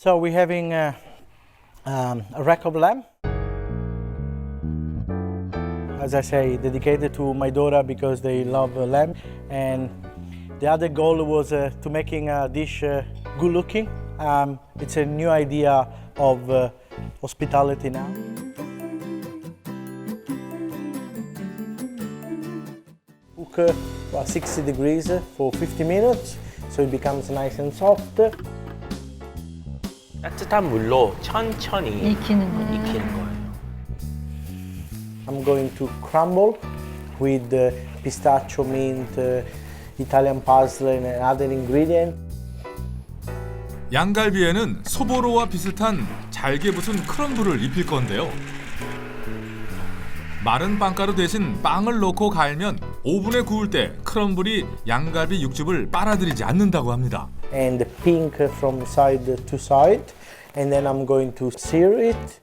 So we're having uh, um, a rack of lamb. As I say, dedicated to my daughter because they love uh, lamb. And the other goal was uh, to making a dish uh, good looking. Um, it's a new idea of uh, hospitality now. Cook uh, about 60 degrees for 50 minutes so it becomes nice and soft. 따뜻한 물로 천천히 익히는 거예요. 익히는 거예요. I'm going to crumble with uh, pistachio, mint, uh, Italian parsley, and other ingredient. 양갈비에는 소보로와 비슷한 잘게 부순 크럼블을 입힐 건데요. 마른 빵가루 대신 빵을 넣고 갈면 오븐에 구울 때 크럼블이 양갈비 육즙을 빨아들이지 않는다고 합니다. and pink from side to side and then I'm going to sear it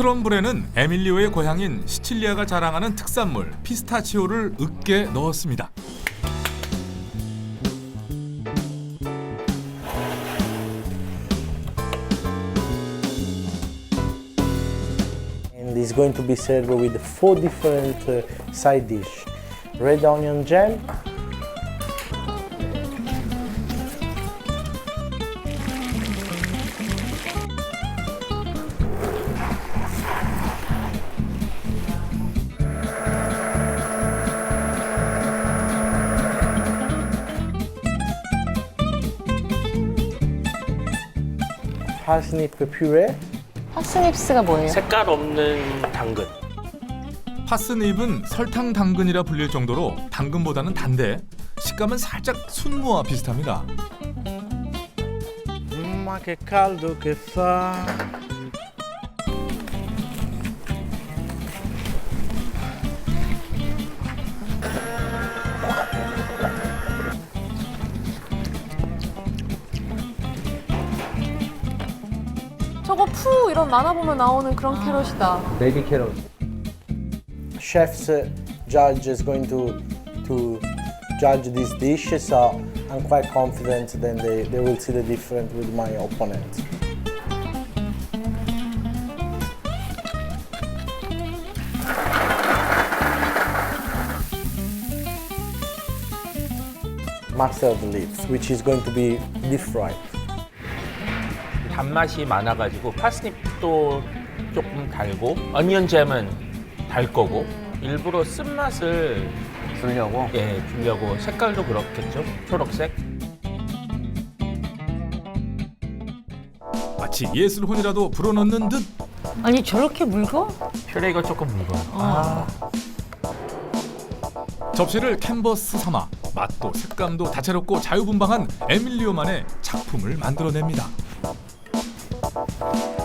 크럼블에는 에밀리오의 고향인 시칠리아가 자랑하는 특산물 피스타치오를 으깨 넣었습니다. uh, parsnip puree 파스닙스가 뭐예요? 색깔 없는 당근. 파스닙은 설탕 당근이라 불릴 정도로 당근보다는 단데 식감은 살짝 순무와 비슷합니다. Che caldo che fa 저거 푸 이런 만화 보면 나오는 그런 캐럿이다. chef's uh, judge is going to to judge this dish, so I'm quite confident then they, they will see the difference with my opponent. Mustard leaves, which is going to be deep fried. 단맛이 많아가지고 파스닙도 조금 달고 어니언 잼은 달 거고 일부러 쓴맛을 주려고? 예 주려고. 색깔도 그렇겠죠? 초록색? 마치 예술혼이라도 불어넣는 듯. 아니 저렇게 묽어? 퓨레가 조금 무거워 접시를 캔버스 삼아 맛도 색감도 다채롭고 자유분방한 에밀리오만의 작품을 만들어냅니다. Bye.